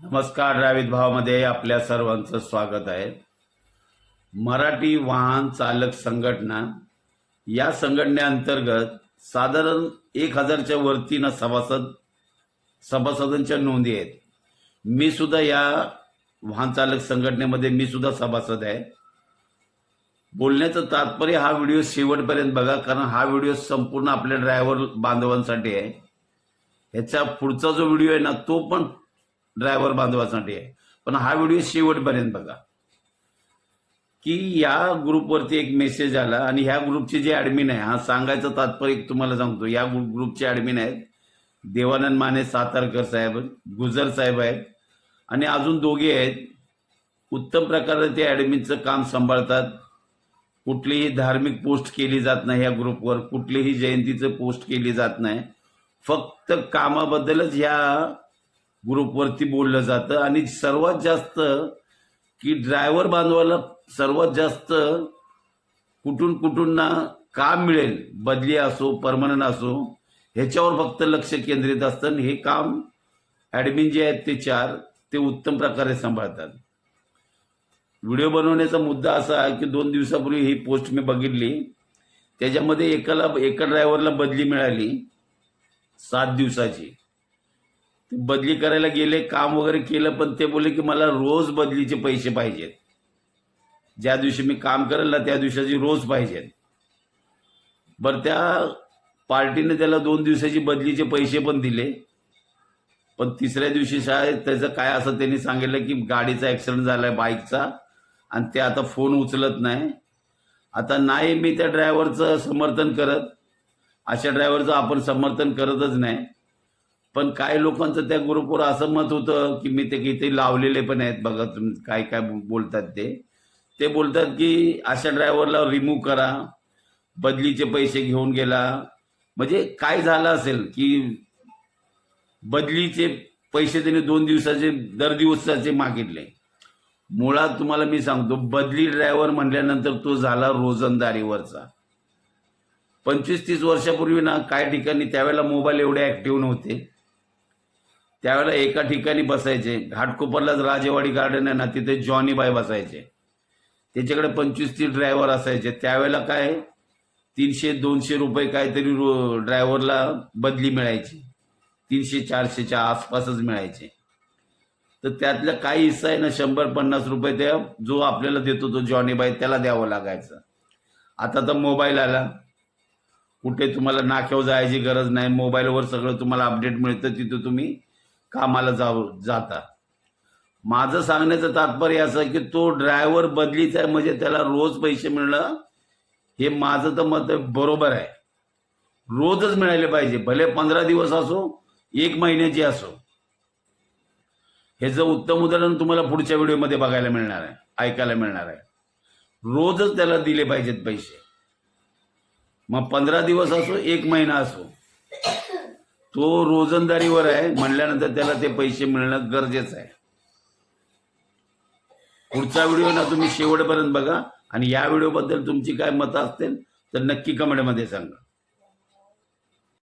नमस्कार ड्रावित भावामध्ये आपल्या सर्वांचं स्वागत आहे. मराठी वाहन चालक संघटना या संघटनेअंतर्गत साधारण एक हजारच्या वरतीनं सभासद सभासदांच्या नोंदी आहेत. मी सुद्धा या वाहन चालक संघटनेमध्ये मी सुद्धा सभासद आहे. बोलण्याचं तात्पर्य हा व्हिडिओ शेवटपर्यंत बघा कारण हा व्हिडिओ संपूर्ण आपल्या ड्रायव्हर बांधवांसाठी आहे. ह्याचा पुढचा जो व्हिडिओ आहे ना तो पण ड्रायव्हर बांधवासाठी आहे. पण हा व्हिडिओ शेवटपर्यंत बघा. की या ग्रुपवरती एक मेसेज आला आणि ह्या ग्रुपचे जे ॲडमिन आहे हा सांगायचं तात्पर्य एक तुम्हाला सांगतो. या ग्रुप ग्रुपचे ॲडमिन आहेत देवानंद माने सातारकर साहेब गुजर साहेब आहेत आणि अजून दोघे आहेत. उत्तम प्रकारे ते ॲडमिनचं काम सांभाळतात. कुठलीही धार्मिक पोस्ट केली जात नाही या ग्रुपवर. कुठलीही जयंतीचं पोस्ट केली जात नाही. फक्त कामाबद्दलच ह्या ग्रुपवरती बोललं जातं. आणि सर्वात जास्त की ड्रायव्हर बांधवाला सर्वात जास्त कुठून कुठून ना काम मिळेल बदली असो परमनंट असो ह्याच्यावर फक्त लक्ष केंद्रित असतं. आणि हे काम ॲडमिन जे आहेत ते चार ते उत्तम प्रकारे सांभाळतात. व्हिडिओ बनवण्याचा मुद्दा असा आहे की दोन दिवसापूर्वी ही पोस्ट मी बघितली. त्याच्यामध्ये एकाला एका ड्रायव्हरला बदली मिळाली सात दिवसाची. बदली करायला गेले काम वगैरे केलं पण ते बोलले की मला रोज बदलीचे पैसे पाहिजेत. ज्या दिवशी मी काम करेल ना त्या दिवसाची रोज पाहिजेत. बरं त्या पार्टीने त्याला दोन दिवसाची बदलीचे पैसे पण दिले. पण तिसऱ्या दिवशी शाळेत त्याचं काय असं त्यांनी सांगितलं की गाडीचा ॲक्सिडेंट झाला आहे बाईकचा आणि ते आता फोन उचलत नाही. आता नाही मी त्या ड्रायव्हरचं समर्थन करत. अशा ड्रायव्हरचं आपण समर्थन करतच नाही. पण काही लोकांचं त्या ग्रुपवर असं मत होतं की मी ते किती लावलेले पण आहेत. बघा तुम्ही काय काय बोलतात ते. ते बोलतात की अशा ड्रायव्हरला रिमूव्ह करा. बदलीचे पैसे घेऊन गेला. म्हणजे काय झालं असेल की बदलीचे पैसे त्याने दोन दिवसाचे दर दिवसाचे मागितले. मुळात तुम्हाला मी सांगतो बदली ड्रायव्हर म्हटल्यानंतर तो झाला रोजंदारीवरचा. पंचवीस तीस वर्षापूर्वी ना काही ठिकाणी त्यावेळेला मोबाईल एवढे ऍक्टिव्ह नव्हते. त्यावेळेला एका ठिकाणी बसायचे. घाटकोपरलाच राजेवाडी गार्डन आहे ना तिथे जॉनीबाई बसायचे. त्याच्याकडे पंचवीस तीस ड्रायव्हर असायचे. त्यावेळेला काय तीनशे दोनशे रुपये काहीतरी ड्रायव्हरला बदली मिळायची. तीनशे चारशेच्या आसपासच मिळायचे. तर त्यातल्या काही हिस्सा आहे ना शंभर पन्नास रुपये त्या जो आपल्याला देतो तो जॉनीबाई त्याला द्यावं लागायचं. आता तर मोबाईल आला. कुठे तुम्हाला नाक्यावर जायची गरज नाही. मोबाईलवर सगळं तुम्हाला अपडेट मिळतं तिथं तुम्ही कामाला जाऊ जाता माझं सांगण्याचं तात्पर्य असं की तो ड्रायव्हर बदलीचा आहे म्हणजे त्याला रोज पैसे मिळणं हे माझं तर मत बरोबर आहे. रोजच मिळाले पाहिजे भले पंधरा दिवस असो एक महिन्याची असो. ह्याचं उत्तम उदाहरण तुम्हाला पुढच्या व्हिडिओमध्ये बघायला मिळणार आहे ऐकायला मिळणार आहे. रोजच त्याला दिले पाहिजेत पैसे. मग पंधरा दिवस असो एक महिना असो. तो रोजंदारीवर आहे म्हणल्यानंतर त्याला ते पैसे मिळणं गरजेचं आहे. पुढचा व्हिडिओ ना तुम्ही शेवटपर्यंत बघा आणि या व्हिडिओबद्दल तुमची काय मतं असतील तर नक्की कमेंटमध्ये सांगा.